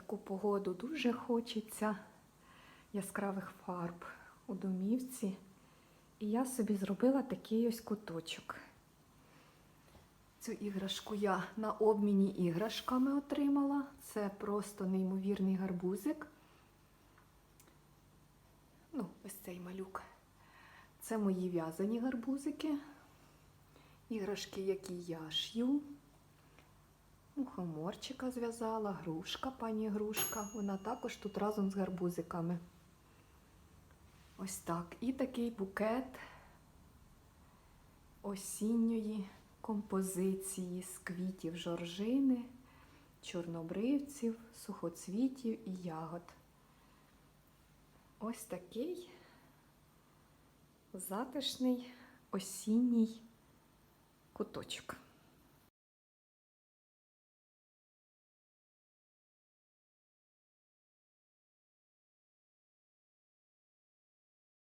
таку погоду дуже хочеться яскравих фарб у домівці. І я собі зробила такий ось куточок. Цю іграшку я на обміні іграшками отримала. Це просто неймовірний гарбузик. Ну, ось цей малюк. Це мої в'язані гарбузики. Іграшки, які я шью. Мухоморчика зв'язала, грушка, пані грушка. Вона також тут разом з гарбузиками. Ось так. І такий букет осінньої композиції з квітів жоржини, чорнобривців, сухоцвітів і ягод. Ось такий затишний осінній куточок.